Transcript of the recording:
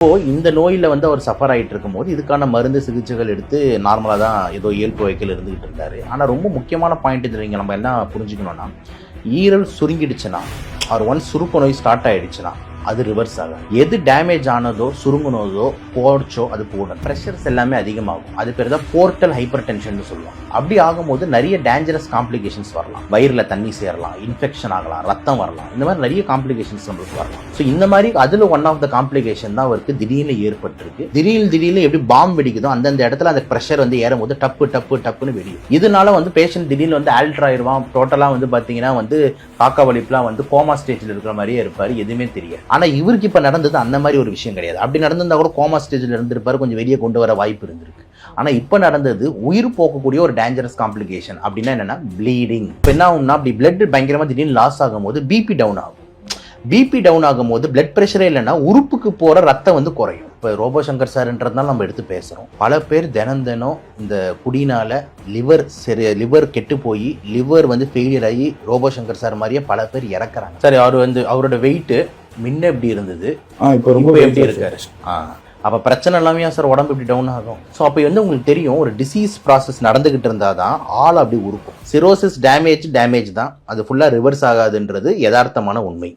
இப்போ இந்த நோயில் வந்து அவர் சஃபர் ஆகிட்டு இருக்கும்போது இதுக்கான மருந்து சிகிச்சைகள் எடுத்து நார்மலாக தான் ஏதோ இயல்பு வைக்கல இருந்துகிட்டு இருந்தார் ஆனால் ரொம்ப முக்கியமான பாயிண்ட் இது நம்ம என்ன புரிஞ்சுக்கணும்னா ஈரல் சுருங்கிடுச்சுன்னா அவர் ஒன்ஸ் சுருக்க நோய் ஸ்டார்ட் ஆகிடுச்சுன்னா அது ரிவர்ஸ் ஆகும் எது டேமேஜ் ஆனதோ சுருங்குனதோ போர்ச்சோ அது போடும் ப்ரெஷர்ஸ் எல்லாமே அதிகமாகும். அது பேர் தான் போர்ட்டல் ஹைப்பர் டென்ஷன் சொல்லுவோம் அப்படி ஆகும்போது நிறைய டேஞ்சரஸ் காம்ப்ளிகேஷன்ஸ் வரலாம். வயிறில் தண்ணி சேரலாம் இன்ஃபெக்ஷன் ஆகலாம் ரத்தம் வரலாம். இந்த மாதிரி நிறைய காம்ப்ளிகேஷன்ஸ் நம்மளுக்கு வரலாம். ஸோ இந்த மாதிரி அதில் ஒன் ஆஃப் த காம்ப்ளிகேஷன் தான் அவருக்கு திடீர்னு ஏற்பட்டிருக்கு. திடீர்னு திடீர்னு எப்படி பாம்பு வெடிக்குதோ அந்தந்த இடத்துல அந்த ப்ரெஷர் வந்து ஏறும்போது டப்பு டப்பு டப்புன்னு வெடியும். இதனால வந்து பேஷண்ட் திடீர்னு வந்து ஆல்டர் ஆயிடுவான். டோட்டலாக வந்து பார்த்தீங்கன்னா வந்து காக்கா வலிப்புலாம் வந்து கோமா ஸ்டேஜில் இருக்கிற மாதிரியே இருப்பார். எதுவுமே தெரியாது. ஆனால் இவருக்கு இப்போ நடந்தது அந்த மாதிரி ஒரு விஷயம் கிடையாது. அப்படி நடந்திருந்தா கூட கோமா ஸ்டேஜில் இருந்திருப்பார் கொஞ்சம் வெளியே கொண்டு வர வாய்ப்பு இருந்திருக்கு. ஆனால் இப்போ நடந்தது உயிர் போக்கக்கூடிய ஒரு டேஞ்சரஸ் காம்ப்ளிகேஷன் அப்படின்னா என்னென்னா ப்ளீடிங் இப்போ என்ன ஆகும்னா அப்படி பிளட் பயங்கரமாக திடீர்னு லாஸ் ஆகும்போது பிபி டவுன் ஆகும். பிபி டவுன் ஆகும்போது பிளட் ப்ரெஷரே இல்லைன்னா உறுப்புக்கு போகிற ரத்தம் வந்து குறையும். இப்போ ரோபோ சங்கர் சார்ன்றதுனால நம்ம எடுத்து பேசுகிறோம் பல பேர் தினம் தினம் இந்த குடினால் லிவர் சரி லிவர் கெட்டு போய் லிவர் வந்து ஃபெயிலியர் ஆகி ரோபோ சங்கர் சார் மாதிரியே பல பேர் இறக்குறாங்க. சரி அவர் வந்து அவரோட வெயிட்டு முன்ன எப்படி இருந்தது? இப்போ ரொம்ப எப்படி இருக்காரு? ஆ. அப்போ பிரச்சனை எல்லாமே சார் உடம்பு இப்படி டவுன் ஆகும்? ஸோ அப்போ வந்து உங்களுக்கு தெரியும் ஒரு டிசீஸ் ப்ராசஸ் நடந்துகிட்டு இருந்தால் தான் ஆள் அப்படி உருக்கும். சிரோசிஸ் டேமேஜ் டேமேஜ் தான். அது ஃபுல்லாக ரிவர்ஸ் ஆகாதுன்றது யதார்த்தமான உண்மை.